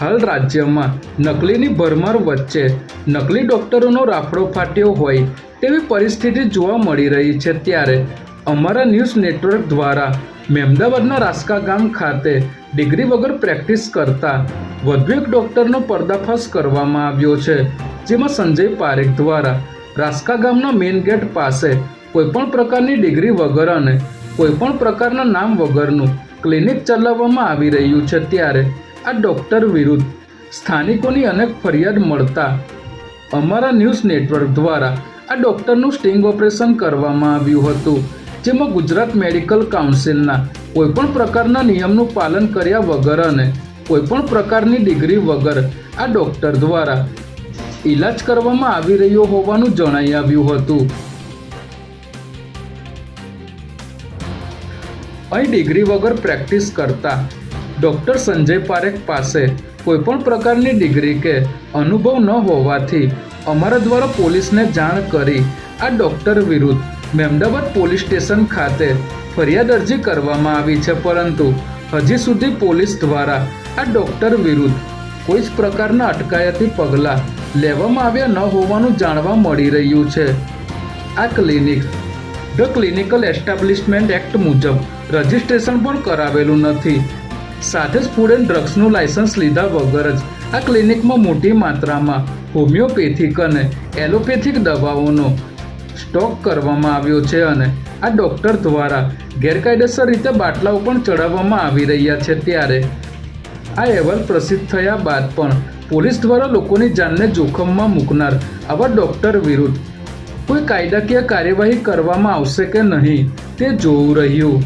હાલ રાજ્યમાં નકલીની ભરમાર વચ્ચે નકલી ડોક્ટરોનો રાફડો ફાટ્યો હોય તેવી પરિસ્થિતિ જોવા મળી રહી છે ત્યારે અમારા ન્યૂઝ નેટવર્ક દ્વારા મહેમદાવાદના રાસ્કા ગામ ખાતે ડિગ્રી વગર પ્રેક્ટિસ કરતા વધુ એક ડોક્ટરનો પર્દાફાશ કરવામાં આવ્યો છે, જેમાં સંજય પારેખ દ્વારા રાસ્કા ગામના મેઇન ગેટ પાસે કોઈપણ પ્રકારની ડિગ્રી વગર અને કોઈપણ પ્રકારના નામ વગરનું ક્લિનિક ચલાવવામાં આવી રહ્યું છે ત્યારે આ ડૉક્ટર વિરુદ્ધ સ્થાનિકોની અનેક ફરિયાદ મળતા અમારા ન્યૂઝ નેટવર્ક દ્વારા આ ડૉક્ટરનું સ્ટિંગ ઓપરેશન કરવામાં આવ્યું હતું, જેમાં ગુજરાત મેડિકલ કાઉન્સિલના કોઈપણ પ્રકારના નિયમનું પાલન કર્યા વગર અને કોઈપણ પ્રકારની ડિગ્રી વગર આ ડૉક્ટર દ્વારા ઈલાજ કરવામાં આવી રહ્યો હોવાનું જણાઈ આવ્યું હતું. અહીં ડિગ્રી વગર પ્રેક્ટિસ કરતા ડૉક્ટર સંજય પારેખ પાસે કોઈપણ પ્રકારની ડિગ્રી કે અનુભવ ન હોવાથી અમારા દ્વારા પોલીસને જાણ કરી આ ડૉક્ટર વિરુદ્ધ મહેમદાવાદ પોલીસ સ્ટેશન ખાતે ફરિયાદ અરજી કરવામાં આવી છે, પરંતુ હજી સુધી પોલીસ દ્વારા આ ડૉક્ટર વિરુદ્ધ કોઈ જ પ્રકારના અટકાયતી પગલાં લેવામાં આવ્યા ન હોવાનું જાણવા મળી રહ્યું છે. આ clinic, the clinical establishment act મુજબ રજિસ્ટ્રેશન પણ કરાવેલું નથી. સાથે જ ફૂડ એન્ડ ડ્રગ્સનું લાયસન્સ લીધા વગર જ આ ક્લિનિકમાં મોટી માત્રામાં હોમિયોપેથિક અને એલોપેથિક દવાઓનો સ્ટોક કરવામાં આવ્યો છે અને આ ડૉક્ટર દ્વારા ગેરકાયદેસર રીતે બાટલાઓ પણ ચડાવવામાં આવી રહ્યા છે. ત્યારે આ અહેવાલ પ્રસિદ્ધ થયા બાદ પણ પોલીસ દ્વારા લોકોની જાનને જોખમમાં મૂકનાર આવા ડૉક્ટર વિરુદ્ધ કોઈ કાયદાકીય કાર્યવાહી કરવામાં આવશે કે નહીં તે જોવું રહ્યું.